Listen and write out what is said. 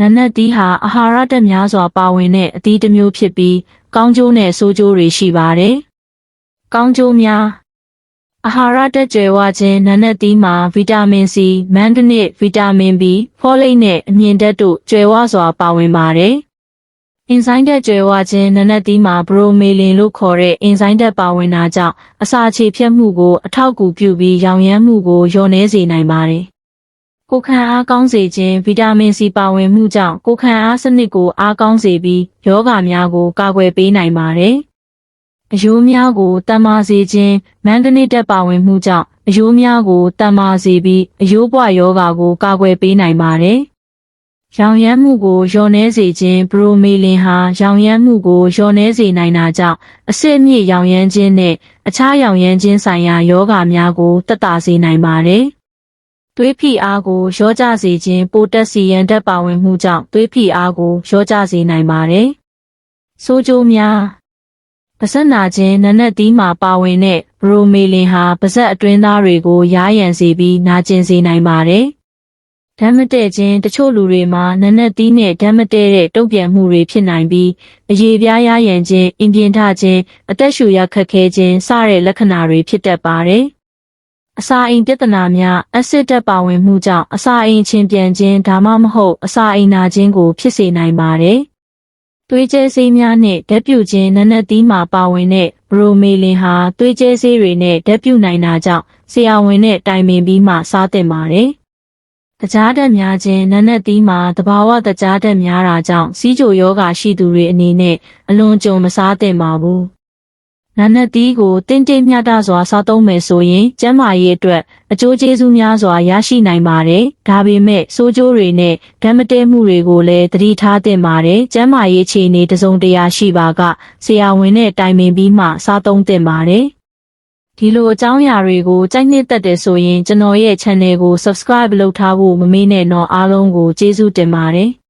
နနက်သီးဟာအာဟာရဓာတ်များစွာပါဝင်တဲ့အသီးတစ်မျိုးဖြစ်ပြီး ကောင်းကျိုးနဲ့ဆိုးကျိုးတွေရှိပါတယ်။ကောင်းကျိုးများအာဟာရဓာတ်ကြွယ်ဝခြင်းနနက်သီးမှာဗီတာမင် C, မန်ဂနစ်,ဗီတာမင် B, ဖောလိတ်နဲ့အမြင့်ဓာတ်တို့ကြွယ်ဝစွာပါဝင်ပါတယ်။အင်ဇိုင်းဓာတ်ကြွယ်ဝခြင်းနနက်သီးမှာဘရိုမေလင်လို့ခေါ်တဲ့အင်ဇိုင်းဓာတ်ပါဝင်တာကြောင့်အစာခြေဖြတ်မှုကိုအထောက်အကူပြုပြီးရောင်ရမ်းမှုကိုလျော့နည်းစေနိုင်ပါတယ်။ ကိုယ်ခံအားကောင်းစေခြင်းဗီတာမင်စီပါဝင်မှုကြောင့်ကိုယ်ခံအားစနစ်ကိုအားကောင်းစေပြီးယောဂများကိုကာကွယ်ပေးနိုင်ပါတယ်။အယိုးများကိုတန်မာစေခြင်းမန်ဂနစ်ဓာတ်ပါဝင်မှုကြောင့်အယိုးများကိုတန်မာစေပြီးအယိုးပွယောဂါကိုကာကွယ်ပေးနိုင်ပါတယ်။ရောင်ရမ်းမှုကိုလျော့နည်းစေခြင်းဘရိုမေလင်ဟာရောင်ရမ်းမှုကိုလျော့နည်းစေနိုင်တာကြောင့်အဆစ်အမြင့်ရောင်ရမ်းခြင်းနဲ့အခြားရောင်ရမ်းခြင်းဆိုင်ရာယောဂများကိုတက်တာစေနိုင်ပါတယ်။ သွေးဖိအားကိုလျော့ကျစေခြင်းပိုတက်စီယမ်ဓာတ်ပါဝင်မှုကြောင့်သွေးဖိအားကိုလျော့ကျစေနိုင်ပါတယ်။ဆိုးကျိုးများပါဇက်နာခြင်းနနက်သီးမှာပါဝင်တဲ့ဘရိုမေလင်ဟာပါဇက်အတွင်းသားတွေကိုယားယံစေပြီးနာကျင်စေနိုင်ပါတယ်။ဓာတ်မတည့်ခြင်းတချို့လူတွေမှာနနက်သီးနဲ့ဓာတ်မတည့်တဲ့တုံ့ပြန်မှုတွေဖြစ်နိုင်ပြီးအရေပြားယားယံခြင်းအင်ပြင်ထခြင်းအသက်ရှူရခက်ခဲခြင်းစတဲ့လက္ခဏာတွေဖြစ်တတ်ပါတယ်။ အစာအိမ်ပြဿနာများအက်ဆစ်ဓာတ်ပါဝင်မှုကြောင့်အစာအိမ်ချင်းပြန်ခြင်းဒါမှမဟုတ်အစာအိမ်နာခြင်းကိုဖြစ်စေနိုင်ပါတယ်။သွေးကျဲဆေးများနဲ့ဓာတ်ပြုခြင်းနနက်သီးမှာပါဝင်တဲ့ဘရိုမေလင်ဟာသွေးကျဲဆေးတွေနဲ့ဓာတ်ပြုနိုင်တာကြောင့်ဆရာဝန်နဲ့တိုင်ပင်ပြီးမှစားသင့်ပါတယ်။တကြားဓာတ်များခြင်းနနက်သီးမှာတဘာဝတကြားဓာတ်များတာကြောင့်စီးချိုယောဂါရှိသူတွေအနေနဲ့အလွန်ကြုံမစားသင့်ပါဘူး။ နာနတ်သီးကိုတင်းတင်းမျှတစွာစားသုံးမယ်ဆိုရင်ကျန်းမာရေးအတွက်အကျိုးကျေးဇူးများစွာရရှိနိုင်ပါတယ်။ဒါပေမဲ့ဆိုးကျိုးတွေနဲ့ဓာတ်မတည့်မှုတွေကိုလည်းသတိထားသင့်ပါတယ်။ကျန်းမာရေးအခြေအနေတစ်စုံတရာရှိပါကဆရာဝန်နဲ့တိုင်ပင်ပြီးမှစားသုံးသင့်ပါတယ်။ဒီလိုအကြောင်းအရာတွေကိုကြိုက်နှစ်သက်တယ်ဆိုရင်ကျွန်တော်ရဲ့ channel ကို subscribe လုပ်ထားဖို့မမေ့နဲ့တော့အားလုံးကိုကျေးဇူးတင်ပါတယ်။